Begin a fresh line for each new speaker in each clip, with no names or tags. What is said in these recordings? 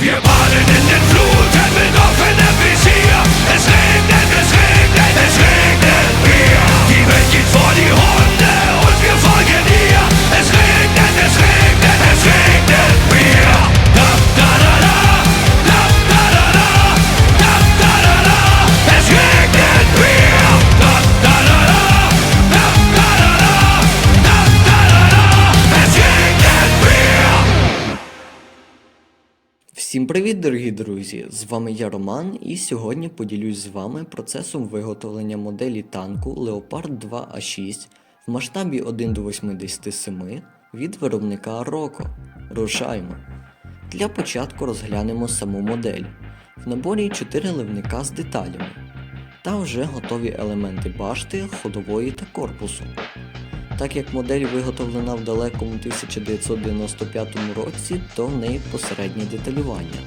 Wir baden in den Fluten mit
Всім привіт, дорогі друзі! З вами я Роман, і сьогодні поділюсь з вами процесом виготовлення моделі танку Leopard 2 А6 в масштабі 1 до 87 від виробника Rocco. Рушаймо! Для початку розглянемо саму модель. В наборі 4 ливника з деталями та вже готові елементи башти, ходової та корпусу. Так як модель виготовлена в далекому 1995 році, то в неї посереднє деталювання.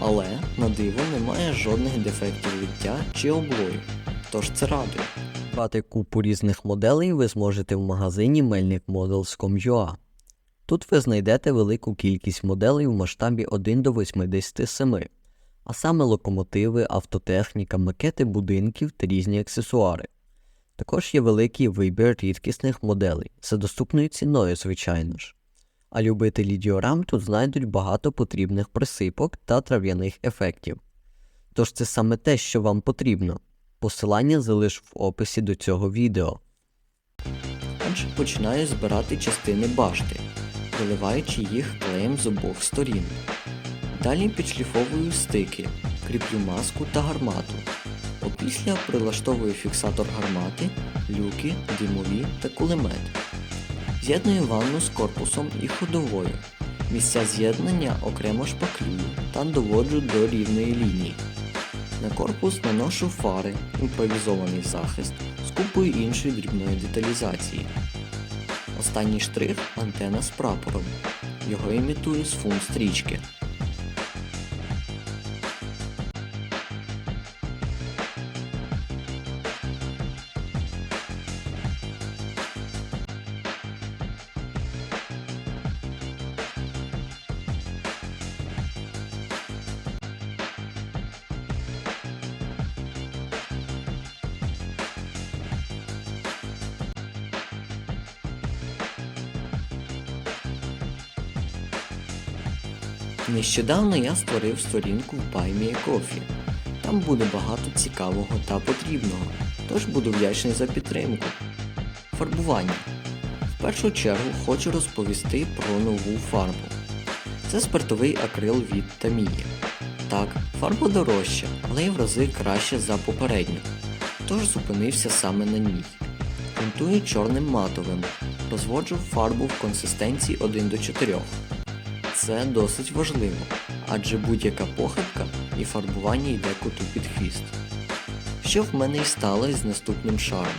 Але на диво немає жодних дефектів відтя чи облою, тож це радує. Брати купу різних моделей ви зможете в магазині melnikmodels.com.ua. Тут ви знайдете велику кількість моделей в масштабі 1 до 87, а саме локомотиви, автотехніка, макети будинків та різні аксесуари. Також є великий вибір рідкісних моделей за доступною ціною, звичайно ж. А любителі діорам тут знайдуть багато потрібних присипок та трав'яних ефектів. Тож це саме те, що вам потрібно. Посилання залишу в описі до цього відео. Отже, починаю збирати частини башти, виливаючи їх клеєм з обох сторін. Далі підшліфовую стики, кріплю маску та гармату. Опісля прилаштовую фіксатор гармати, люки, димові та кулемет. З'єдную ванну з корпусом і ходовою. Місця з'єднання окремо шпаклюю та доводжу до рівної лінії. На корпус наношу фари, імпровізований захист з купою іншої дрібної деталізації. Останній штрих антена з прапором. Його імітую з фун стрічки. Нещодавно я створив сторінку в BuyMeACoffee. Там буде багато цікавого та потрібного, тож буду вдячний за підтримку. Фарбування. В першу чергу хочу розповісти про нову фарбу. Це спиртовий акрил від Tamiya. Так, фарба дорожча, але й в рази краще за попередню. Тож зупинився саме на ній. Грунтую чорним матовим. Розводжу фарбу в консистенції 1 до 4. Це досить важливо, адже будь-яка похибка і фарбування йде коту під хвіст. Що в мене й сталося з наступним шаром,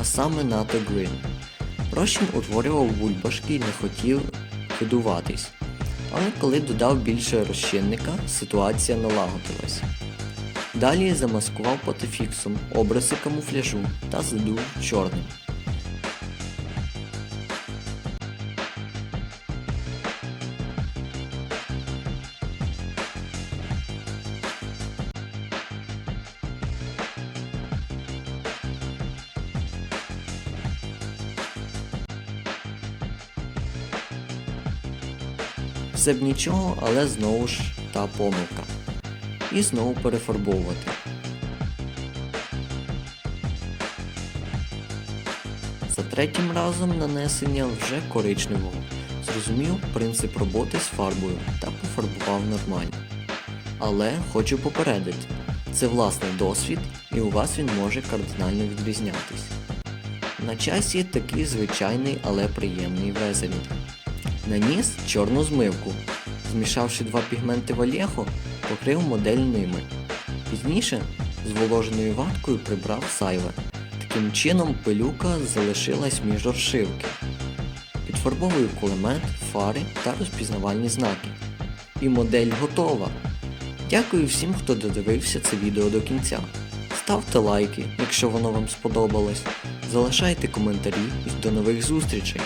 а саме НАТО Green. Розчин утворював бульбашки і не хотів видуватись. Але коли додав більше розчинника, ситуація налагодилась. Далі замаскував патефіксом обриси камуфляжу та задув чорним. Все б нічого, але знову ж та помилка. І знову перефарбовувати. За третім разом нанесення вже коричневого. Зрозумів принцип роботи з фарбою та пофарбував нормально. Але хочу попередити, це власний досвід і у вас він може кардинально відрізнятись. На часі такий звичайний, але приємний везелінг. Наніс чорну змивку. Змішавши два пігменти в Олєхо, покрив модель ними. Пізніше зволоженою ваткою прибрав сайве. Таким чином пилюка залишилась між розшивки. Підфарбовую кулемет, фари та розпізнавальні знаки. І модель готова. Дякую всім, хто додивився це відео до кінця. Ставте лайки, якщо воно вам сподобалось. Залишайте коментарі і до нових зустрічей!